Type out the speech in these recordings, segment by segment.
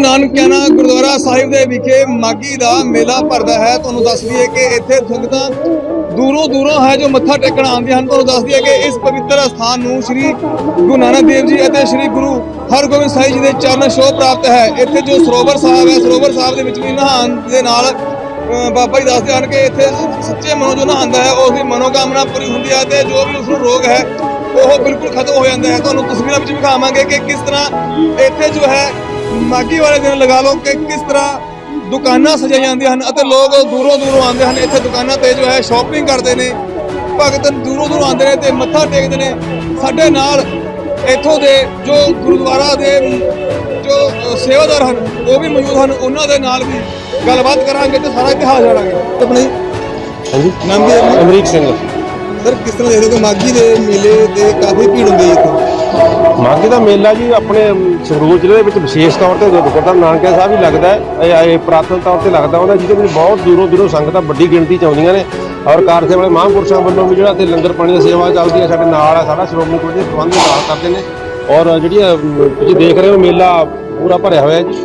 ਨਾਨਕਿਆਣਾ ਗੁਰਦੁਆਰਾ ਸਾਹਿਬ ਦੇ ਵਿਖੇ ਮਾਗੀ ਦਾ ਮੇਲਾ ਭਰਦਾ ਹੈ। ਤੁਹਾਨੂੰ ਦੱਸ ਦਈਏ ਕਿ ਇੱਥੇ ਸੰਗਤਾਂ ਦੂਰੋਂ ਦੂਰੋਂ ਹੈ ਜੋ ਮੱਥਾ ਟੇਕਣ ਆਉਂਦੀਆਂ ਹਨ। ਤੁਹਾਨੂੰ ਦੱਸ ਦਈਏ ਕਿ ਇਸ ਪਵਿੱਤਰ ਸਥਾਨ ਨੂੰ ਸ੍ਰੀ ਗੁਰੂ ਨਾਨਕ ਦੇਵ ਜੀ ਅਤੇ ਸ੍ਰੀ ਗੁਰੂ ਹਰਗੋਬਿੰਦ ਸਾਹਿਬ ਜੀ ਦੇ ਚਰਨ ਛੋਹ ਪ੍ਰਾਪਤ ਹੈ। ਇੱਥੇ ਜੋ ਸਰੋਵਰ ਸਾਹਿਬ ਹੈ, ਸਰੋਵਰ ਸਾਹਿਬ ਦੇ ਵਿੱਚ ਵੀ ਨਹਾਉਣ ਦੇ ਨਾਲ ਬਾਬਾ ਜੀ ਦੱਸਦੇ ਹਨ ਕਿ ਇੱਥੇ ਸੱਚੇ ਮਨੋਂ ਜੋ ਨਹਾਉਂਦਾ ਹੈ, ਉਸ ਦੀ ਮਨੋਕਾਮਨਾ ਪੂਰੀ ਹੁੰਦੀ ਹੈ ਤੇ ਜੋ ਵੀ ਉਸ ਨੂੰ ਰੋਗ ਹੈ, ਉਹ ਬਿਲਕੁਲ ਖਤਮ ਹੋ ਜਾਂਦਾ ਹੈ। ਤੁਹਾਨੂੰ ਤਸਵੀਰਾਂ ਵਿੱਚ ਵਿਖਾਵਾਂਗੇ ਕਿ ਕਿਸ ਤਰ੍ਹਾਂ ਇੱਥੇ ਜੋ ਹੈ ਮਾਗੀ ਵਾਲੇ ਦਿਨ ਲਗਾ ਲਓ ਕਿ ਕਿਸ ਤਰ੍ਹਾਂ ਦੁਕਾਨਾਂ ਸਜਾਈਆਂ ਜਾਂਦੀਆਂ ਹਨ ਅਤੇ ਲੋਕ ਦੂਰੋਂ ਦੂਰੋਂ ਆਉਂਦੇ ਹਨ। ਇੱਥੇ ਦੁਕਾਨਾਂ ਤੇ ਜੋ ਹੈ ਸ਼ਾਪਿੰਗ ਕਰਦੇ ਨੇ। ਭਗਤ ਦੂਰੋਂ ਦੂਰੋਂ ਆਉਂਦੇ ਨੇ ਤੇ ਮੱਥਾ ਟੇਕਦੇ ਨੇ। ਸਾਡੇ ਨਾਲ ਇੱਥੋਂ ਦੇ ਜੋ ਗੁਰਦੁਆਰਾ ਦੇ ਜੋ ਸੇਵਾਦਾਰ ਹਨ ਉਹ ਵੀ ਮੌਜੂਦ ਹਨ। ਉਹਨਾਂ ਦੇ ਨਾਲ ਵੀ ਗੱਲਬਾਤ ਕਰਾਂਗੇ ਤੇ ਸਾਰਾ ਇਤਿਹਾਸ ਜਾਣਾਂਗੇ। ਆਪਣੇ ਹਾਂਜੀ। ਨਾਮ ਵੀ ਹੈ ਅਮਰੀਕ ਸਿੰਘ। ਸਰ ਕਿਸ ਤਰ੍ਹਾਂ ਦੇਖਦੇ ਹੋ ਕਿ ਮਾਗੀ ਦੇ ਮੇਲੇ ਤੇ ਕਾਫੀ ਭੀੜ ਹੁੰਦੀ ਹੈ ਇੱਥੇ? ਮਾਘੀ ਦਾ ਮੇਲਾ ਜੀ ਆਪਣੇ ਸੰਗਰੂਰ ਜ਼ਿਲ੍ਹੇ ਦੇ ਵਿੱਚ ਵਿਸ਼ੇਸ਼ ਤੌਰ ਤੇ ਗੁਰਦੁਆਰਾ ਨਾਨਕਿਆ ਸਾਹਿਬ ਹੀ ਲੱਗਦਾ ਹੈ ਇਹ ਇਹ ਤੌਰ ਤੇ ਲੱਗਦਾ ਹੁੰਦਾ ਜਿਹਦੇ ਵਿੱਚ ਬਹੁਤ ਦੂਰੋਂ ਦੂਰੋਂ ਸੰਗਤਾਂ ਵੱਡੀ ਗਿਣਤੀ ਚ ਆਉਂਦੀਆਂ ਨੇ। ਔਰ ਕਾਰਸੇ ਵਾਲੇ ਮਹਾਂਪੁਰਸ਼ਾਂ ਵੱਲੋਂ ਵੀ ਜਿਹੜਾ ਤੇ ਲੰਗਰ ਪਾਣੀ ਦੀ ਸੇਵਾ ਚੱਲਦੀ ਹੈ ਸਾਡੇ ਨਾਲ ਆ ਸਾਡਾ ਸ਼੍ਰੋਮਣੀ ਕਮੇਟੀ ਦੇ ਪ੍ਰਬੰਧ ਨਾਲ ਕਰਦੇ ਨੇ। ਔਰ ਜਿਹੜੀ ਅਮ, ਤੁਸੀਂ ਦੇਖ ਰਹੇ ਹੋ ਮੇਲਾ ਪੂਰਾ ਭਰਿਆ ਹੋਇਆ ਜੀ।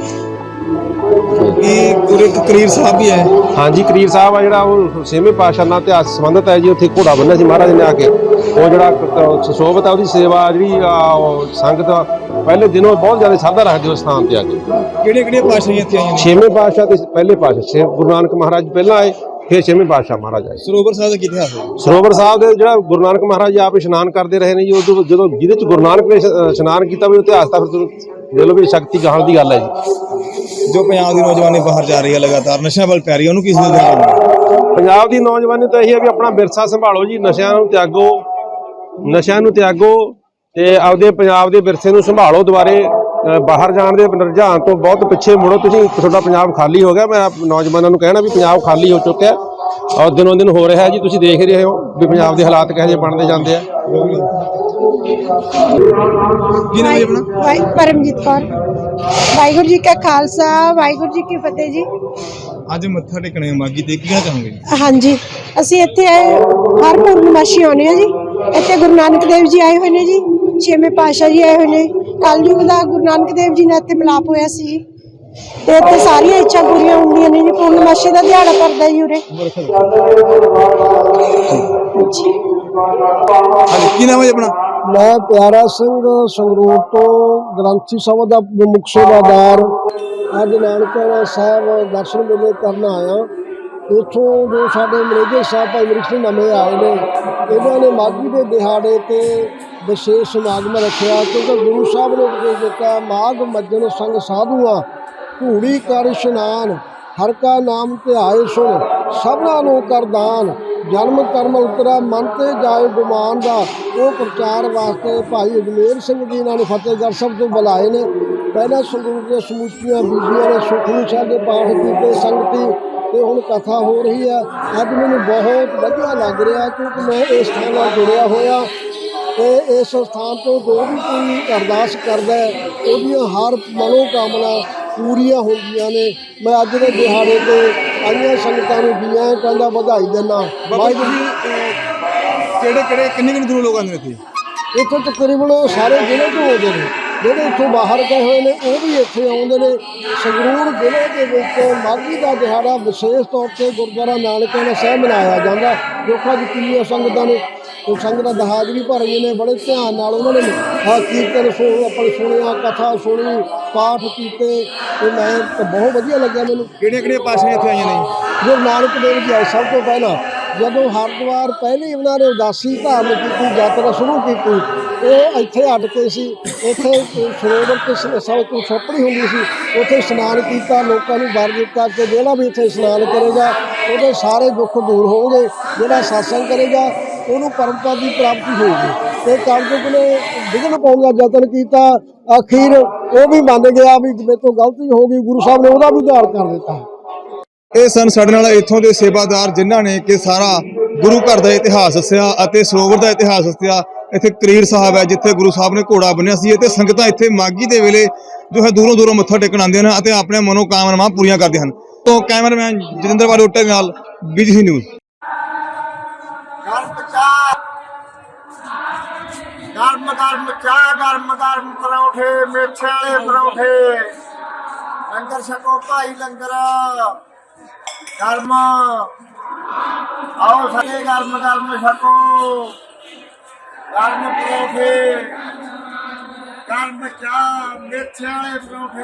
ਕੀ ਗੁਰੂ ਕਰੀਰ ਸਾਹਿਬ ਵੀ ਹੈ। ਹਾਂਜੀ ਕਰੀਰ ਸਾਹਿਬ ਆ ਜਿਹੜਾ ਉਹ ਛੇਵੇਂ ਪਾਤਸ਼ਾਹ ਨਾਲ ਇਤਿਹਾਸ ਸੰਬੰਧਿਤ ਹੈ ਜੀ ਉੱਥੇ ਘੋੜਾ ਬੰਨਿਆ ਸੀ ਮਹਾਰਾਜ ਨੇ ਆ ਕੇ। ਉਹ ਜਿਹੜਾ ਕ- ਸੁਸ਼ੋਭਿਤ ਹੈ ਉਹਦੀ ਸੇਵਾ ਜਿਹੜੀ ਆ, ਉਹ ਸੰਗਤ ਪਹਿਲੇ ਦਿਨੋਂ ਬਹੁਤ ਜ਼ਿਆਦਾ ਸ਼ਰਧਾ ਰੱਖਦੀ ਉਸ ਸਥਾਨ ਤੇ ਆ ਕੇ। ਕਿਹੜੇ ਕਿਹੜੇ ਪਾਸ਼ਾਹੀਆਂ ਇੱਥੇ ਆਈਆਂ ਨੇ? ਛੇਵੇਂ ਪਾਤਸ਼ਾਹ ਤੇ ਪਹਿਲੇ ਪਾਤਸ਼ਾਹ ਛੇ ਗੁਰੂ ਨਾਨਕ ਮਹਾਰਾਜ ਪਹਿਲਾਂ ਆਏ ਫਿਰ ਛੇਵੇਂ ਪਾਤਸ਼ਾਹ ਮਹਾਰਾਜ ਆਏ। ਸਰੋਵਰ ਸਾਹਿਬ ਦਾ ਕੀ ਇਤਿਹਾਸ ਹੈ? ਸਰੋਵਰ ਸਾਹਿਬ ਦੇ ਜਿਹੜਾ ਗੁਰੂ ਨਾਨਕ ਮਹਾਰਾਜ ਜੀ ਆਪ ਇਸ਼ਨਾਨ ਕਰਦੇ ਰਹੇ ਨੇ ਜੀ ਉਦੋਂ ਜਦੋਂ ਜਿਹਦੇ ਚ ਗੁਰੂ ਨਾਨਕ ਨੇ ਇਸ਼- ਇਸ਼ਨਾਨ ਕੀਤਾ ਵੀ ਉਹ ਇਤਿਹਾਸ ਤਾਂ ਫਿਰ ਤੁਹਾਨੂੰ ਦੇਖ ਲਓ ਵੀ ਸ਼ਕਤੀ ਕਹਾਣ ਦੀ ਗੱਲ ਹੈ ਜੀ। ਜੋ ਪੰਜਾਬ ਦੀ ਨੌਜਵਾਨੀ ਬਾਹਰ ਜਾ ਰਹੀ ਹੈ ਲਗਾਤਾਰ ਨਸ਼ਿਆਂ ਵੱਲ ਪੈ ਰਹੀ ਹੈ ਉਹਨੂੰ ਕਿਸ ਦੇ ਦੇਣਾ ਪੰਜਾਬ ਦੀ ਨੌਜਵਾਨੀ ਤਾਂ ਇਹ ਹੈ ਵੀ ਆਪਣਾ ਵਿਰਸਾ ਸੰਭਾਲੋ ਜੀ ਨਸ਼ਿਆਂ ਨੂੰ ਤਿਆਗੋ ਨਸ਼ਿਆਂ ਨੂੰ ਤਿਆਗੋ ਤੇ ਆਪਦੇ ਪੰਜਾਬ ਦੇ ਵਿਰਸੇ ਨੂੰ ਸੰਭਾਲੋ ਦੁਬਾਰੇ ਬਾਹਰ ਜਾਣ ਦੇ ਰੁਝਾਨ ਤੋਂ ਬਹੁਤ ਪਿੱਛੇ ਮੁੜੋ। ਤੁਸੀਂ ਤੁਹਾਡਾ ਪੰਜਾਬ ਖਾਲੀ ਹੋ ਗਿਆ ਮੈਂ ਨੌਜਵਾਨਾਂ ਨੂੰ ਕਹਿਣਾ ਵੀ ਪੰਜਾਬ ਖਾਲੀ ਹੋ ਚੁੱਕਿਆ ਔਰ ਦਿਨੋਂ ਦਿਨ ਹੋ ਰਿਹਾ ਜੀ ਤੁਸੀਂ ਦੇਖ ਰਹੇ ਹੋ ਵੀ ਪੰਜਾਬ ਦੇ ਹਾਲਾਤ ਕਿਹੋ ਜਿਹੇ ਬਣਦੇ ਜਾਂਦੇ ਆ। ਕੀ ਨਾਮ ਹੈ ਜੀ ਆਪਣਾ? ਵਾਹਿ ਪਰਮਜੀਤ ਕੌਰ। ਵਾਹਿਗੁਰੂ ਜੀ ਕਾ ਖਾਲਸਾ ਵਾਹਿਗੁਰੂ ਜੀ ਕੀ ਫਤਿਹ ਜੀ। ਅੱਜ ਮੱਥਾ ਟੇਕਣੇ ਮਾਗੀ ਤੇ ਕੀ ਕਹਿਣਾ ਚਾਹੋਗੇ? ਹਾਂਜੀ ਅਸੀਂ ਇੱਥੇ ਹਰ ਪੂਰਨਮਾਸ਼ੀ ਆਉਂਦੇ ਹਾਂ ਜੀ। ਇੱਥੇ ਗੁਰੂ ਨਾਨਕ ਦੇਵ ਜੀ ਆਏ ਹੋਏ ਨੇ ਜੀ ਛੇਵੇਂ ਪਾਤਸ਼ਾਹ ਜੀ ਆਏ ਹੋਏ ਨੇ। ਕਲਯੁਗ ਦਾ ਗੁਰੂ ਨਾਨਕ ਦੇਵ ਜੀ ਨਾਲ ਇੱਥੇ ਮਿਲਾਪ ਹੋਇਆ ਸੀ ਜੀ। ਤੇ ਇੱਥੇ ਸਾਰੀਆਂ ਇੱਛਾ ਪੂਰੀਆਂ ਹੁੰਦੀਆਂ ਨੇ ਜੀ। ਪੂਰਨਮਾਸ਼ੀ ਦਾ ਦਿਹਾੜਾ ਪਰਦਾ ਜੀ ਉਰੇ। ਹਾਂਜੀ, ਕੀ ਨਾਮ ਹੈ ਜੀ ਆਪਣਾ? ਮੈਂ ਪਿਆਰਾ ਸਿੰਘ, ਸੰਗਰੂਰ ਤੋਂ, ਗ੍ਰੰਥੀ ਸਭਾ ਦਾ ਮੁੱਖ ਸੇਵਾਦਾਰ। ਅੱਜ ਨਾਨਕਪੁਰਾ ਸਾਹਿਬ ਦਰਸ਼ਨ ਮੇਲੇ ਕਰਨ ਆਇਆ। ਇੱਥੋਂ ਜੋ ਸਾਡੇ ਮੈਨੇਜਰ ਸਾਹਿਬ ਭਾਈ ਅਮਰੀਕ ਸਿੰਘ ਨਵੇਂ ਆਏ ਨੇ, ਇਹਨਾਂ ਨੇ ਮਾਘੀ ਦੇ ਦਿਹਾੜੇ ਤੇ ਵਿਸ਼ੇਸ਼ ਸਮਾਗਮ ਰੱਖਿਆ ਕਿਉਂਕਿ ਗੁਰੂ ਸਾਹਿਬ ਨੇ ਉਪਦੇਸ਼ ਦਿੱਤਾ, ਮਾਘ ਮੱਜਨ ਸੰਗ ਸਾਧੂਆਂ ਧੂੜੀ ਕਰ ਇਸ਼ਨਾਨ। ਹਰ ਕਾ ਨਾਮ ਧਿਆਏ ਸੁਣ, ਸਭਨਾ ਨੂੰ ਕਰਦਾਨ ਜਨਮ ਕਰਮ ਉਤਰਾ, ਮਨ ਤੇ ਜਾਏ ਗੁਮਾਨ ਦਾ। ਉਹ ਪ੍ਰਚਾਰ ਵਾਸਤੇ ਭਾਈ ਅਜਮੇਰ ਸਿੰਘ ਜੀ ਇਹਨਾਂ ਨੂੰ ਫਤਿਹਗੜ੍ਹ ਸਾਹਿਬ ਤੋਂ ਬੁਲਾਏ ਨੇ। ਪਹਿਲਾਂ ਸੰਗਰੂਰ ਦੀਆਂ ਸਮੁੱਚੀਆਂ ਬੀਬੀਆਂ ਨੇ ਸੁਖਮਨੀ ਸਾਹਿਬ ਦੇ ਪਾਠ ਕੀਤੇ, ਸੰਗਤੀ ਤੇ ਹੁਣ ਕਥਾ ਹੋ ਰਹੀ ਹੈ। ਅੱਜ ਮੈਨੂੰ ਬਹੁਤ ਵਧੀਆ ਲੱਗ ਰਿਹਾ ਕਿਉਂਕਿ ਮੈਂ ਇਸ ਥਾਂ ਨਾਲ ਜੁੜਿਆ ਹੋਇਆ। ਤੇ ਇਸ ਸਥਾਨ ਤੋਂ ਜੋ ਵੀ ਕੋਈ ਅਰਦਾਸ ਕਰਦਾ ਹੈ, ਉਹਦੀਆਂ ਹਰ ਮਨੋਕਾਮਨਾ ਪੂਰੀਆਂ ਹੁੰਦੀਆਂ ਨੇ। ਮੈਂ ਅੱਜ ਦੇ ਦਿਹਾੜੇ ਤੇ ਆਈਆਂ ਸੰਗਤਾਂ ਨੂੰ ਜੀਆਂ ਕਹਿੰਦਾ ਵਧਾਈ ਦਿੰਦਾ। ਬਾਬਾ ਜੀ ਕਿਹੜੇ ਕਿਹੜੇ ਕਿੰਨੇ ਕਿੰਨੇ ਦੂਰੋਂ ਲੋਕ ਆਉਂਦੇ ਨੇ ਇੱਥੇ? ਇੱਥੋਂ ਤਕਰੀਬਨ ਸਾਰੇ ਜ਼ਿਲ੍ਹੇ ਤੋਂ ਆਉਂਦੇ ਨੇ। ਜਿਹੜੇ ਇੱਥੋਂ ਬਾਹਰ ਗਏ ਹੋਏ ਨੇ ਉਹ ਵੀ ਇੱਥੇ ਆਉਂਦੇ ਨੇ। ਸੰਗਰੂਰ ਜ਼ਿਲ੍ਹੇ ਦੇ ਵਿੱਚ ਮਾਘੀ ਦਾ ਦਿਹਾੜਾ ਵਿਸ਼ੇਸ਼ ਤੌਰ ਤੇ ਗੁਰਦੁਆਰਾ ਨਾਨਕਿਆਣਾ ਸਾਹਿਬ ਮਨਾਇਆ ਜਾਂਦਾ। ਜੋ ਕਿ ਅੱਜ ਕਿੰਨੀਆਂ ਸੰਗਤਾਂ ਨੇ। ਉਹ ਸੰਗਤਾਂ ਦਹਾਜ ਵੀ ਭਰ ਰਹੀਆਂ ਨੇ ਬੜੇ ਧਿਆਨ ਨਾਲ ਉਹਨਾਂ ਨੇ ਆ ਕੀਰਤਨ ਸੁਣ ਆਪਾਂ ਸੁਣਿਆ ਕਥਾ ਸੁਣੀ ਪਾਠ ਕੀਤੇ ਤੇ ਮੈਂ ਤਾਂ ਬਹੁਤ ਵਧੀਆ ਲੱਗਿਆ ਮੈਨੂੰ। ਕਿਹੜੀਆਂ ਕਿਹੜੀਆਂ ਪਾਸ਼ਾਹੀਆਂ ਇੱਥੇ ਆਈਆਂ ਨੇ? ਜੀ? ਗੁਰੂ ਨਾਨਕ ਦੇਵ ਜੀ ਆਏ ਸਭ ਤੋਂ ਪਹਿਲਾਂ। ਜਦੋਂ ਹਰਿਦੁਆਰ ਪਹਿਲੀ ਉਹਨਾਂ ਨੇ ਉਦਾਸੀ ਧਾਰਨ ਕੀਤੀ ਯਾਤਰਾ ਸ਼ੁਰੂ ਕੀਤੀ ਉਹ ਇੱਥੇ ਅਟਕੇ ਸੀ। ਇੱਥੇ ਸਰੋਵਰ ਤੇ ਸ- ਸਭ ਤੋਂ ਛੋਪੜੀ ਹੁੰਦੀ ਸੀ। ਉੱਥੇ ਇਸ਼ਨਾਨ ਕੀਤਾ ਲੋਕਾਂ ਨੂੰ ਵਰ ਦਿੱਤਾ ਕਿ ਜਿਹੜਾ ਵੀ ਇੱਥੇ ਇਸ਼ਨਾਨ ਕਰੇਗਾ ਉਹਦੇ ਸਾਰੇ ਦੁੱਖ ਦੂਰ ਹੋਣਗੇ। ਜਿਹੜਾ satsang ਕਰੇਗਾ ਉਹਨੂੰ ਪਰਮ ਦੀ ਪ੍ਰਾਪਤੀ ਹੋਊਗੀ ਤੇ ਕਲਯੁਗ ਨੇ ਵਿਘਨ ਪਾਉਣ ਦਾ ਯਤਨ ਕੀਤਾ। ਅਖੀਰ ਉਹ ਵੀ ਮੰਨ ਗਿਆ ਵੀ ਮੇਰੇ ਤੋਂ ਗਲਤੀ ਹੋ ਗਈ। ਗੁਰੂ ਸਾਹਿਬ ਨੇ ਉਹਦਾ ਵੀ ਉਧਾਰ ਕਰ ਦਿੱਤਾ। ਇਹ ਸਨ ਸਾਡੇ ਨਾਲ ਇੱਥੋਂ ਦੇ ਸੇਵਾਦਾਰ ਜਿਨ੍ਹਾਂ ਨੇ ਕਿ ਸਾਰਾ ਗੁਰੂ ਘਰ ਦਾ ਇਤਿਹਾਸ ਦੱਸਿਆ ਅਤੇ ਸਰੋਵਰ ਦਾ ਇਤਿਹਾਸ ਦੱਸਿਆ। ਇੱਥੇ ਕਰੀਰ ਸਾਹਿਬ ਹੈ, ਜਿੱਥੇ ਗੁਰੂ ਸਾਹਿਬ ਨੇ ਘੋੜਾ ਬੰਨਿਆ ਸੀ ਅਤੇ ਸੰਗਤਾਂ ਇੱਥੇ ਮਾਗੀ ਦੇ ਵੇਲੇ ਜੋ ਹੈ ਦੂਰੋਂ ਦੂਰੋਂ ਮੱਥਾ ਟੇਕਣ ਆਉਂਦੀਆਂ ਹਨ ਅਤੇ ਆਪਣੇ ਮਨੋਕਾਮਨਾਵਾਂ ਪੂਰੀਆਂ ਕਰਦੀਆਂ ਹਨ। ਤੋਂ ਕੈਮਰਾਮੈਨ ਜਤਿੰਦਰ ਵਾਲੋਟੇ ਦੇ ਨਾਲ ਬੀਜੀਸੀ ਨਿਊਜ਼। ਗਰਮ ਚਾਹ ਗਰਮ ਗਰਮ ਪਰੌਠੇ, ਮੇਥੇ ਵਾਲੇ ਪਰੌਠੇ। ਲੰਗਰ ਛਕੋ ਭਾਈ ਲੰਗਰ। ਗਰਮ ਆਓ ਸਾਰੇ ਗਰਮ ਗਰਮ ਛਕੋ। ਗਰਮ ਪਰੌਠੇ। ਗਰਮ ਚਾਹ, ਮੇਥੇ ਵਾਲੇ ਪਰੌਠੇ।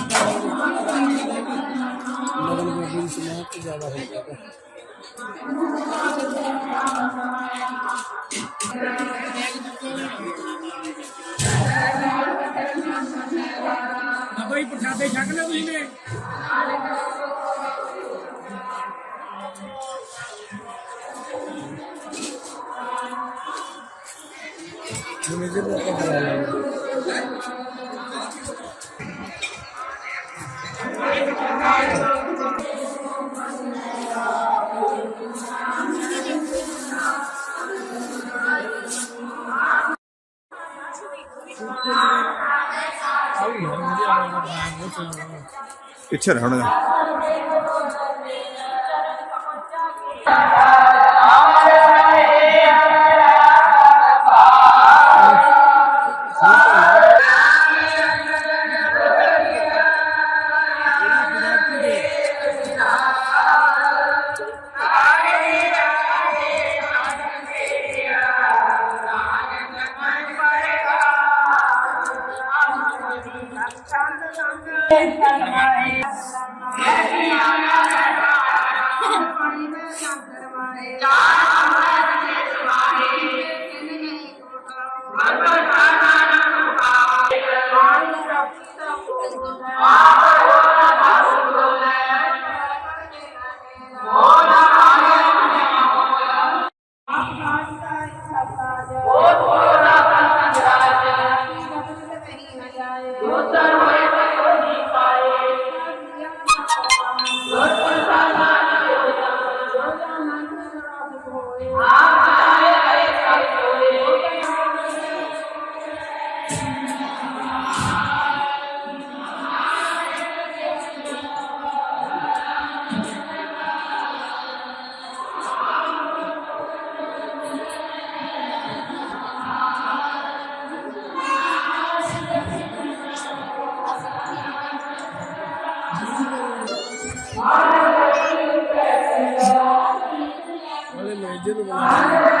बहुत ज़्यादा भाई प्रसादे छक है Thank you. 이체를 하느냐 啊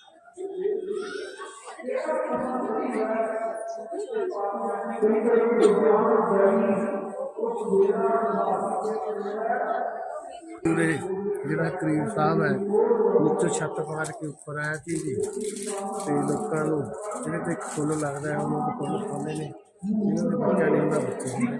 ਪੂਰੇ ਜਿਹੜਾ ਕਰੀਮ ਸਾਹਿਬ ਹੈ ਨੀਚੋਂ ਛੱਤ ਪਾੜ ਕੇ ਉੱਪਰ ਆਇਆ ਸੀ ਜੀ ਤੇ ਲੋਕਾਂ ਨੂੰ ਜਿਹੜੇ ਤੇ ਫੁੱਲ ਲੱਗਦਾ ਹੈ ਉਹਨਾਂ ਨੂੰ ਫੁੱਲ ਪਾਉਂਦੇ ਨੇ ਜਿਹਨਾਂ ਦੇ ਬੱਚਾ ਨਹੀਂ ਹੁੰਦਾ ਬੱਚੇ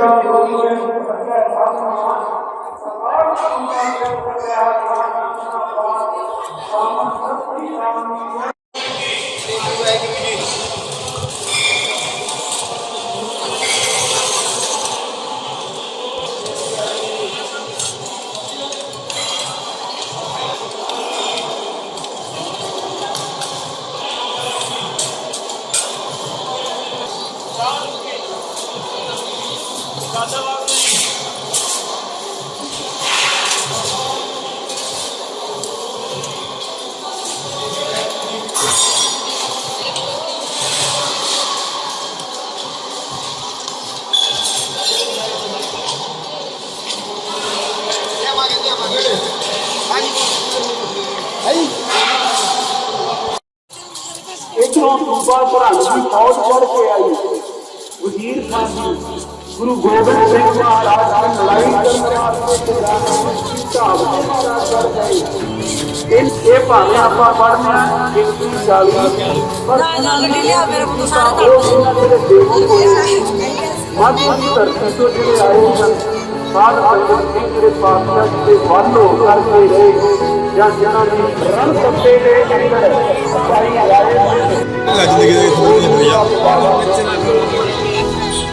ਨੇ। ਇੱਥੋਂ ਗੁਰੂ ਗੋਬਿੰਦ ਸਿੰਘ ਮਹਾਰਾਜ ਨਾਲ ਲੜਾਈ ਕਰਨ ਵਾਸਤੇ ਦੀ ਢਾਬ ਤੇ ਮਾਰਾ ਕਰ ਗਏ ਇਹ ਇਹ ਭਾਵੇਂ ਆਪਾਂ ਪੜ੍ਹਨਾ ਗਿਣਤੀ 40 ਪਰ ਨਾ ਨਾ ਗੱਡੀ ਲਿਆ ਮੇਰੇ ਕੋਲ ਸਾਰਾ ਦੇ ਹੋਏ ਮਾਧੂ ਦੀ ਧਰਤੀ ਤੋਂ ਜਿਹੜੇ ਆਏ ਸਨ ਸਾਧ ਸੰਗਤ ਸਿੰਘ ਜਿਹੜੇ ਪਾਤਸ਼ਾਹ ਜੀ ਦੇ ਵਾਲੋ ਕਰਕੇ ਰਹੇ ਜਾਂ ਜਿਨ੍ਹਾਂ ਦੀ ਰਣ ਸੱਤੇ ਦੇ ਅੰਦਰ ਪਾਈ ਆਏ ਨੇ ਅੱਜ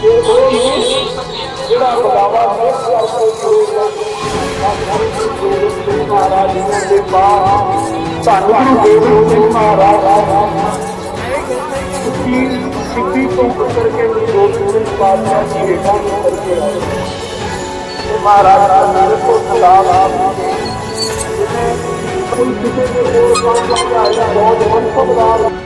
ਦੇ ਗਏ ਜਿਹੜਾ ਬਗਾਵਾ ਮਹਾਰਾਜ ਦੇ ਬਾਅਦ ਸਾਨੂੰ ਗੁਰੂ ਗੋਬਿੰਦ ਸਿੰਘ ਮਹਾਰਾਜ ਸਿੱਖੀ ਸਿੱਖੀ ਤੋਂ ਉੱਤਰ ਕੇ ਗੁਰੂ ਗੋਬਿੰਦ ਪਾਤਸ਼ਾਹ ਜੀ ਹੇਠਾਂ ਨੂੰ ਕਰਕੇ ਆਏ ਤੇ ਮਹਾਰਾਜ ਦਾ ਨਾਮ ਤੋਂ ਸਲਾਮ ਕੋਈ ਕਿਸੇ ਦੇ ਕੋਲ ਕੰਮ ਕਰਦਾ ਹੈ ਬਹੁਤ ਮਨਸਬਦਾਰ